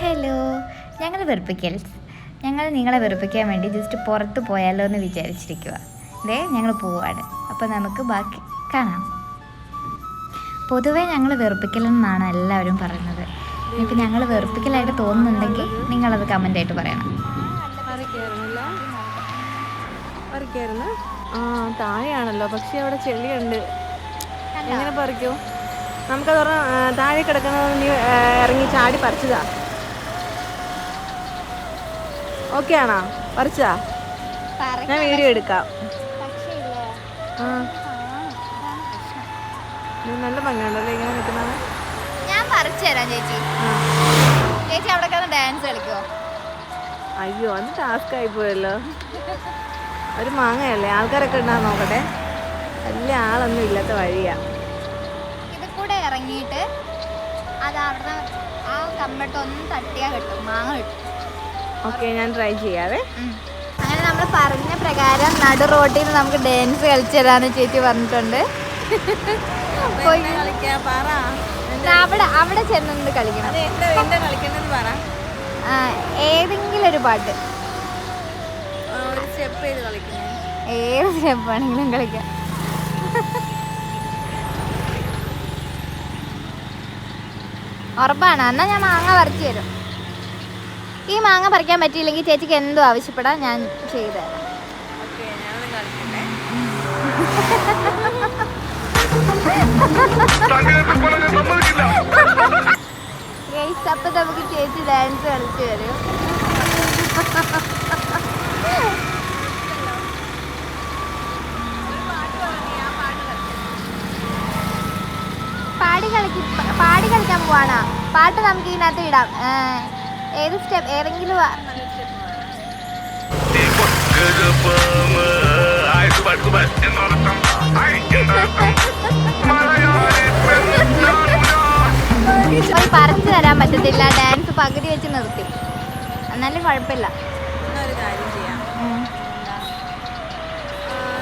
Hello ഞങ്ങൾ വെറുപ്പിക്കൽ. ഞങ്ങൾ നിങ്ങളെ വെറുപ്പിക്കാൻ വേണ്ടി ജസ്റ്റ് പുറത്ത് പോയാലോ എന്ന് വിചാരിച്ചിരിക്കുക ദേ ഞങ്ങൾ പോവാണ്. അപ്പോൾ നമുക്ക് ബാക്കി കാണാം. പൊതുവേ ഞങ്ങൾ വെറുപ്പിക്കലെന്നാണ് എല്ലാവരും പറയുന്നത്. ഇപ്പം ഞങ്ങൾ വെറുപ്പിക്കലായിട്ട് തോന്നുന്നുണ്ടെങ്കിൽ നിങ്ങളത് കമന്റായിട്ട് പറയണം. പറിക്കായിരുന്നു. ആ താഴെയാണല്ലോ. പക്ഷേ അവിടെ ചെളിയുണ്ട്. എങ്ങനെ പറിക്കൂ? നമുക്കത് താഴെ കിടക്കുന്ന നീ ഇറങ്ങി ചാടി പറിച്ചതാ. ഓക്കെ ആണോ? ഉറച്ചാ ഞാൻ വീഡിയോ എടുക്കാം. നല്ല ഭംഗിയുണ്ടല്ലോ ഇങ്ങനെ നിൽക്കുന്നത്? ഞാൻ പറിച്ചു തരാം ചേച്ചി. ചേച്ചി അവിടെ കിടന്ന് ഡാൻസ് കളിക്കുമോ അയ്യോ അത് ടാസ്ക് ആയി പോയല്ലോ. ഒരു മാങ്ങയല്ലേ? ആൾക്കാരൊക്കെ ഉണ്ടാ നോക്കട്ടെ. വലിയ ആളൊന്നും ഇല്ലാത്ത വഴിയാ. ഇത് കൂടെ ഇറങ്ങിയിട്ട് അത് അവിടെ ആ കമ്മട്ടൊന്നും തട്ടിയാ കിട്ടും മാങ്ങ കിട്ടും. ഓക്കെ ഞാൻ ട്രൈ ചെയ്യാവേ. അങ്ങനെ നമ്മൾ പറഞ്ഞ പ്രകാരം നടു റോട്ടിൽ നിന്ന് നമുക്ക് ഡാൻസ് കളിച്ചു തരാന്ന് ചേച്ചി പറഞ്ഞിട്ടുണ്ട്. അവിടെ അവിടെ ചെന്നുകൊണ്ട് കളിക്കണം. ഏതെങ്കിലും ഒരു പാട്ട് ഏത് സ്റ്റെപ്പ് ആണെങ്കിലും കളിക്കാം. ഉറപ്പാണ്. എന്നാ ഞാൻ മാങ്ങ പറിച്ചു തരും. ഈ മാങ്ങ പറിക്കാൻ പറ്റിയില്ലെങ്കിൽ ചേച്ചിക്ക് എന്തോ ആവശ്യപ്പെടാം ഞാൻ ചെയ്തു. അപ്പൊ നമുക്ക് ചേച്ചി ഡാൻസ് കളിച്ചു തരും പാടി കളിക്ക് പാടി കളിക്കാൻ പോവാണോ? പാട്ട് നമുക്ക് ഇതിനകത്ത് ഇടാം. ഏത് സ്റ്റെപ്പ്? ഏതെങ്കിലും പറിച്ചു തരാൻ പറ്റത്തില്ല. ഡാൻസ് പകുതി വെച്ച് നിർത്തി. എന്നാലും കുഴപ്പമില്ല. ഒരു കാര്യം ചെയ്യാം.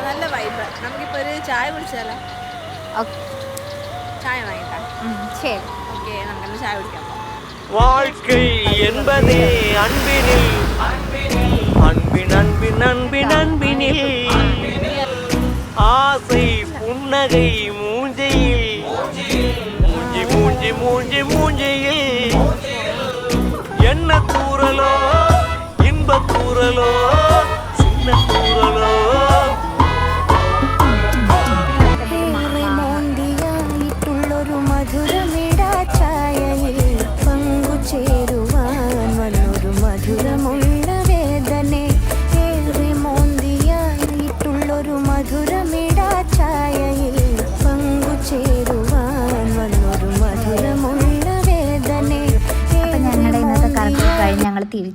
നല്ല വൈബ് നമുക്കിപ്പോൾ ഒരു ചായ കുടിച്ചാലോ? ചായ വാങ്ങിക്കാം. ശരി. ഓക്കെ നമുക്കൊന്ന് ചായ കുടിക്കാം. வாழ்க்கை என்பதே அன்பினில். அன்பின் அன்பின் அன்பின் அன்பினில். ஆசை புன்னகை மூஞ்சையில். மூஞ்சி மூஞ்சி மூஞ்சி மூஞ்சையில். என்ன தூரலோ இன்ப தூரலோ சின்ன தூரலோ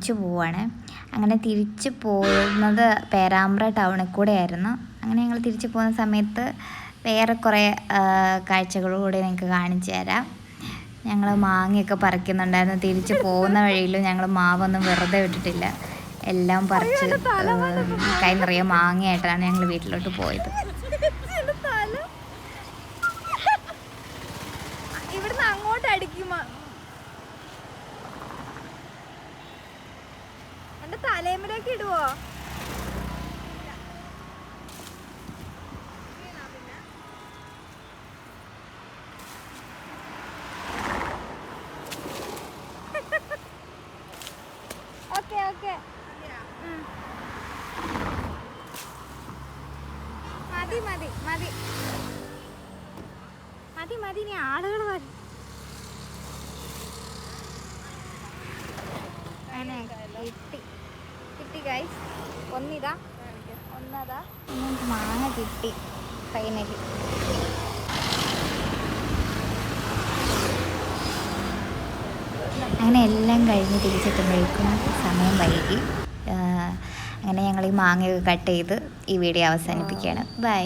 തിരിച്ചു പോവാണ് അങ്ങനെ തിരിച്ചു പോകുന്നത് പേരാമ്പ്ര ടൗണിൽ കൂടെ ആയിരുന്നു അങ്ങനെ ഞങ്ങൾ തിരിച്ചു പോകുന്ന സമയത്ത് വേറെ കുറേ കാഴ്ചകളൂടെ നിങ്ങൾക്ക് കാണിച്ചു തരാം. ഞങ്ങൾ മാങ്ങയൊക്കെ പറിക്കുന്നുണ്ടായിരുന്നു. തിരിച്ചു പോകുന്ന വഴിയിലും ഞങ്ങൾ മാവൊന്നും വെറുതെ വിട്ടിട്ടില്ല. എല്ലാം പറിച്ച് കൈ നിറയെ മാങ്ങയായിട്ടാണ് ഞങ്ങൾ വീട്ടിലോട്ട് പോയത്. എന്റെ തലേമിലേക്ക് ഇടുവോ? Okay okay. മതി മതി മതി. മതി മതി ഇനി ആളുകൾ വരും. കിട്ടി. ഗൈസ് ഒന്നിതാ. ഒന്നതാ. മാങ്ങ കിട്ടി. ഫൈനലി അങ്ങനെ എല്ലാം കഴിഞ്ഞ് തിരിച്ചെത്തുമ്പോഴേക്കും സമയം വൈകി. അങ്ങനെ ഞങ്ങൾ ഈ മാങ്ങയൊക്കെ കട്ട് ചെയ്ത് ഈ വീഡിയോ അവസാനിപ്പിക്കുകയാണ്. ബൈ